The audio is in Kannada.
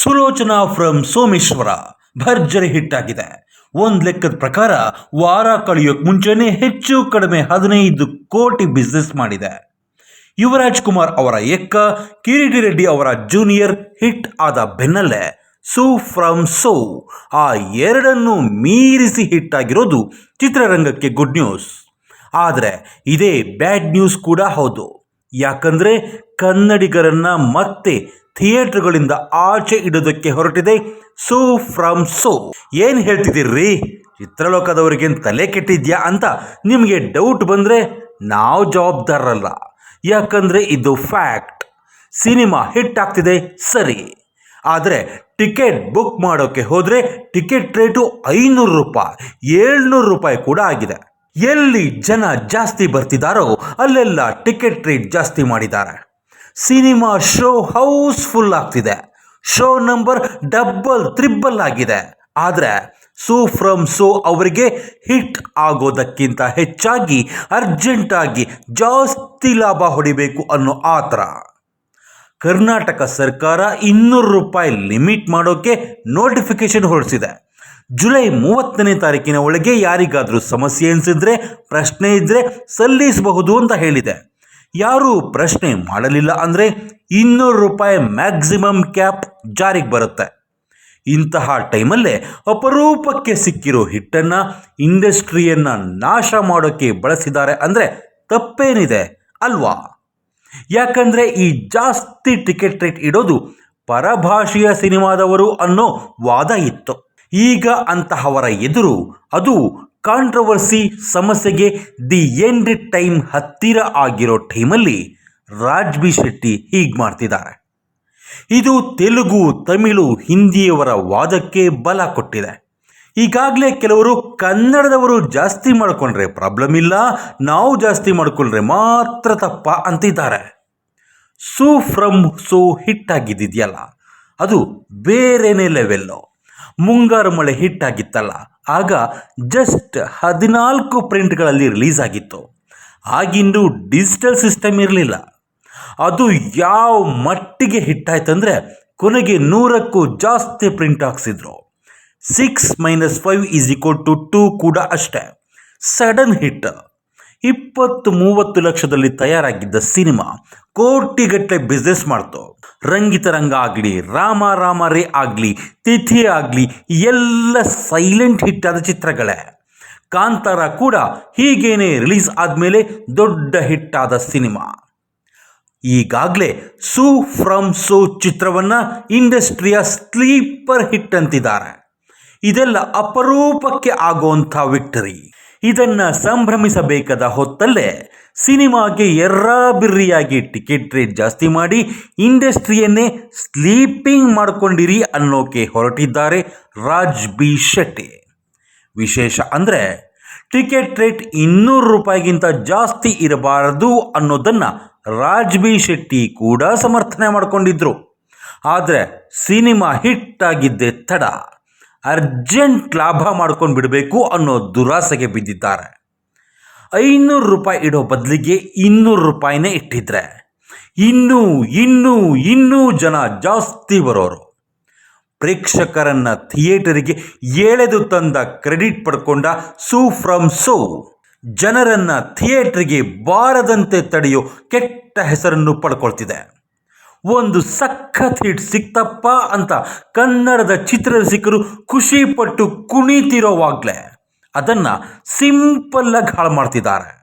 ಸುಲೋಚನಾ ಫ್ರಮ್ ಸೋಮೇಶ್ವರ. ಭರ್ಜರಿ ಹಿಟ್ ಆಗಿದೆ ಒಂದು ಲೆಕ್ಕದ ಪ್ರಕಾರ ವಾರ ಕಳೆಯೋಕ್ ಮುಂಚೆನೆ ಹೆಚ್ಚು ಕಡಿಮೆ ಹದಿನೈದು ಕೋಟಿ ಬಿಸ್ನೆಸ್ ಮಾಡಿದೆ. ಯುವರಾಜ್ ಕುಮಾರ್ ಅವರ ಎಕ್ಕ ಕಿರೀಟಿ ರೆಡ್ಡಿ ಅವರ ಜೂನಿಯರ್ ಹಿಟ್ ಆದ ಬೆನ್ನಲ್ಲೇ ಸೋ ಫ್ರಮ್ ಸೋ ಆ ಎರಡನ್ನು ಮೀರಿಸಿ ಹಿಟ್ ಆಗಿರೋದು ಚಿತ್ರರಂಗಕ್ಕೆ ಗುಡ್ ನ್ಯೂಸ್ ಆದರೆ ಇದೇ ಬ್ಯಾಡ್ ನ್ಯೂಸ್ ಕೂಡ ಹೌದು. ಯಾಕಂದ್ರೆ ಕನ್ನಡಿಗರನ್ನು ಮತ್ತೆ ಥಿಯೇಟರ್ಗಳಿಂದ ಆಚೆ ಇಡೋದಕ್ಕೆ ಹೊರಟಿದೆ ಸೋ ಫ್ರಮ್ ಸೋ. ಏನು ಹೇಳ್ತಿದ್ದೀರ್ರಿ ಚಿತ್ರಲೋಕದವರಿಗೇನು ತಲೆ ಕೆಟ್ಟಿದ್ಯಾ ಅಂತ ನಿಮಗೆ ಡೌಟ್ ಬಂದರೆ ನಾವು ಜವಾಬ್ದಾರರಲ್ಲ. ಯಾಕಂದರೆ ಇದು ಫ್ಯಾಕ್ಟ್. ಸಿನಿಮಾ ಹಿಟ್ ಆಗ್ತಿದೆ ಸರಿ. ಆದರೆ ಟಿಕೆಟ್ ಬುಕ್ ಮಾಡೋಕ್ಕೆ ಹೋದರೆ ಟಿಕೆಟ್ ರೇಟು ಐನೂರು ರೂಪಾಯಿ, ಏಳ್ನೂರು ರೂಪಾಯಿ ಕೂಡ ಆಗಿದೆ. ಎಲ್ಲಿ ಜನ ಜಾಸ್ತಿ ಬರ್ತಿದ್ದಾರೋ ಅಲ್ಲೆಲ್ಲ ಟಿಕೆಟ್ ರೇಟ್ ಜಾಸ್ತಿ ಮಾಡಿದ್ದಾರೆ. ಸಿನಿಮಾ ಶೋ ಹೌಸ್ಫುಲ್ ಆಗ್ತಿದೆ. ಶೋ ನಂಬರ್ ಡಬ್ಬಲ್ ತ್ರಿಬಲ್ ಆಗಿದೆ. ಆದರೆ ಸೋ ಫ್ರಮ್ ಸೋ ಅವರಿಗೆ ಹಿಟ್ ಆಗೋದಕ್ಕಿಂತ ಹೆಚ್ಚಾಗಿ ಅರ್ಜೆಂಟಾಗಿ ಜಾಸ್ತಿ ಲಾಭ ಹೊಡಿಬೇಕು ಅನ್ನೋ ಆತರ ಕರ್ನಾಟಕ ಸರ್ಕಾರ ಇನ್ನೂರು ರೂಪಾಯಿ ಲಿಮಿಟ್ ಮಾಡೋಕ್ಕೆ ನೋಟಿಫಿಕೇಶನ್ ಹೊರಡಿಸಿದೆ. ಜುಲೈ ಮೂವತ್ತನೇ ತಾರೀಕಿನ ಒಳಗೆ ಯಾರಿಗಾದರೂ ಸಮಸ್ಯೆ ಅನಿಸಿದ್ರೆ ಪ್ರಶ್ನೆ ಇದ್ದರೆ ಸಲ್ಲಿಸಬಹುದು ಅಂತ ಹೇಳಿದೆ. ಯಾರೂ ಪ್ರಶ್ನೆ ಮಾಡಲಿಲ್ಲ ಅಂದರೆ ಇನ್ನೂರು ರೂಪಾಯಿ ಮ್ಯಾಕ್ಸಿಮಮ್ ಕ್ಯಾಪ್ ಜಾರಿಗೆ ಬರುತ್ತೆ. ಇಂತಹ ಟೈಮಲ್ಲೇ ಅಪರೂಪಕ್ಕೆ ಸಿಕ್ಕಿರೋ ಹಿಟ್ಟನ್ನು, ಇಂಡಸ್ಟ್ರಿಯನ್ನು ನಾಶ ಮಾಡೋಕ್ಕೆ ಬಳಸಿದ್ದಾರೆ ಅಂದರೆ ತಪ್ಪೇನಿದೆ ಅಲ್ವಾ? ಯಾಕಂದರೆ ಈ ಜಾಸ್ತಿ ಟಿಕೆಟ್ ರೇಟ್ ಇಡೋದು ಪರಭಾಷೆಯ ಸಿನಿಮಾದವರು ಅನ್ನೋ ವಾದ ಇತ್ತು. ಈಗ ಅಂತಹವರ ಎದುರು ಅದು ಕಾಂಟ್ರವರ್ಸಿ ಸಮಸ್ಯೆಗೆ ದಿ ಎಂಡ್ ಟೈಮ್ ಹತ್ತಿರ ಆಗಿರೋ ಟೈಮಲ್ಲಿ ರಾಜ್ಬಿ ಶೆಟ್ಟಿ ಹೀಗೆ ಮಾಡ್ತಿದ್ದಾರೆ. ಇದು ತೆಲುಗು, ತಮಿಳು, ಹಿಂದಿಯವರ ವಾದಕ್ಕೆ ಬಲ ಕೊಟ್ಟಿದೆ. ಈಗಾಗಲೇ ಕೆಲವರು ಕನ್ನಡದವರು ಜಾಸ್ತಿ ಮಾಡಿಕೊಂಡ್ರೆ ಪ್ರಾಬ್ಲಮ್ ಇಲ್ಲ, ನಾವು ಜಾಸ್ತಿ ಮಾಡಿಕೊಂಡ್ರೆ ಮಾತ್ರ ತಪ್ಪ ಅಂತಿದ್ದಾರೆ. ಸೋ ಫ್ರಮ್ ಸೋ ಹಿಟ್ ಆಗಿದ್ದಿದೆಯಲ್ಲ ಅದು ಬೇರೆನೇ ಲೆವೆಲ್ಲು ಮುಂಗಾರು ಮಳೆ ಹಿಟ್ ಆಗಿತ್ತಲ್ಲ ಆಗ ಜಸ್ಟ್ ಹದಿನಾಲ್ಕು ಪ್ರಿಂಟ್ಗಳಲ್ಲಿ ರಿಲೀಸ್ ಆಗಿತ್ತು. ಆಗಿಂದು ಡಿಜಿಟಲ್ ಸಿಸ್ಟಮ್ ಇರಲಿಲ್ಲ. ಅದು ಯಾವ ಮಟ್ಟಿಗೆ ಹಿಟ್ ಆಯ್ತಂದ್ರೆ ಕೊನೆಗೆ ನೂರಕ್ಕೂ ಜಾಸ್ತಿ print ಹಾಕ್ಸಿದ್ರು. Six minus five is equal to two ಕೂಡ ಅಷ್ಟೇ. ಸಡನ್ ಹಿಟ್ ಇಪ್ಪತ್ತು ಮೂವತ್ತು ಲಕ್ಷದಲ್ಲಿ ತಯಾರಾಗಿದ್ದ ಸಿನಿಮಾ ಕೋಟಿಗಟ್ಟಲೆ ಬಿಸ್ನೆಸ್ ಮಾಡ್ತು. ರಂಗಿತ ರಂಗ ಆಗಲಿ ರಾಮ ರಾಮ ರೇ ಆಗಲಿ, ತಿಥಿ ಆಗಲಿ, ಎಲ್ಲ ಸೈಲೆಂಟ್ ಹಿಟ್ ಆದ ಚಿತ್ರಗಳೇ. ಕಾಂತಾರ ಕೂಡ ಹೀಗೇನೆ ರಿಲೀಸ್ ಆದಮೇಲೆ ದೊಡ್ಡ ಹಿಟ್ ಆದ ಸಿನಿಮಾ. ಈಗಾಗಲೇ ಸೂ ಫ್ರಮ್ ಸೋ ಚಿತ್ರವನ್ನು ಇಂಡಸ್ಟ್ರಿಯ ಸ್ಲೀಪರ್ ಹಿಟ್ ಅಂತಿದ್ದಾರೆ. ಇದೆಲ್ಲ ಅಪರೂಪಕ್ಕೆ ಆಗುವಂಥ ವಿಕ್ಟರಿ ಇದನ್ನು ಸಂಭ್ರಮಿಸಬೇಕಾದ ಹೊತ್ತಲ್ಲೇ ಸಿನಿಮಾಗೆ ಎರ್ರಾಬಿರ್ರಿಯಾಗಿ ಟಿಕೆಟ್ ರೇಟ್ ಜಾಸ್ತಿ ಮಾಡಿ ಇಂಡಸ್ಟ್ರಿಯನ್ನೇ ಸ್ಲೀಪಿಂಗ್ ಮಾಡ್ಕೊಂಡಿರಿ ಅನ್ನೋಕೆ ಹೊರಟಿದ್ದಾರೆ ರಾಜ್ ಬಿ ಶೆಟ್ಟಿ. ವಿಶೇಷ ಅಂದರೆ ಟಿಕೆಟ್ ರೇಟ್ ಇನ್ನೂರು ರೂಪಾಯಿಗಿಂತ ಜಾಸ್ತಿ ಇರಬಾರದು ಅನ್ನೋದನ್ನು ರಾಜ್ ಬಿ ಶೆಟ್ಟಿ ಕೂಡ ಸಮರ್ಥನೆ ಮಾಡಿಕೊಂಡಿದ್ರು. ಆದರೆ ಸಿನಿಮಾ ಹಿಟ್ ಆಗಿದ್ದೆ ತಡ. ಅರ್ಜೆಂಟ್ ಲಾಭ ಮಾಡ್ಕೊಂಡು ಬಿಡಬೇಕು ಅನ್ನೋ ದುರಾಸೆಗೆ ಬಿದ್ದಿದ್ದಾರೆ. ಐನೂರು ರೂಪಾಯಿ ಇಡೋ ಬದಲಿಗೆ ಇನ್ನೂರು ರೂಪಾಯಿನೇ ಇಟ್ಟಿದ್ರೆ, ಇನ್ನೂ ಇನ್ನೂ ಇನ್ನೂ ಜನ ಜಾಸ್ತಿ ಬರೋರು. ಪ್ರೇಕ್ಷಕರನ್ನ ಥಿಯೇಟರಿಗೆ ಎಳೆದು ತಂದ ಕ್ರೆಡಿಟ್ ಪಡ್ಕೊಂಡ ಸೂ ಫ್ರಮ್ ಸೋ. ಜನರನ್ನ ಥಿಯೇಟರ್ಗೆ ಬಾರದಂತೆ ತಡೆಯೋ ಕೆಟ್ಟ ಹೆಸರನ್ನು ಪಡ್ಕೊಳ್ತಿದೆ. ಒಂದು ಸಖತ್ ಹಿಟ್ ಸಿಕ್ತಪ್ಪ ಅಂತ ಕನ್ನಡದ ಚಿತ್ರರಸಿಕರು ಖುಷಿಪಟ್ಟು ಕುಣಿತಿರೋವಾಗಲೇ. ಅದನ್ನು ಸಿಂಪಲ್ಲಾಗಿ ಹಾಳು ಮಾಡ್ತಿದ್ದಾರೆ.